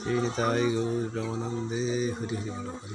Shri Nitai Gour ব্রহ্মানন্দে Hari Hari Hari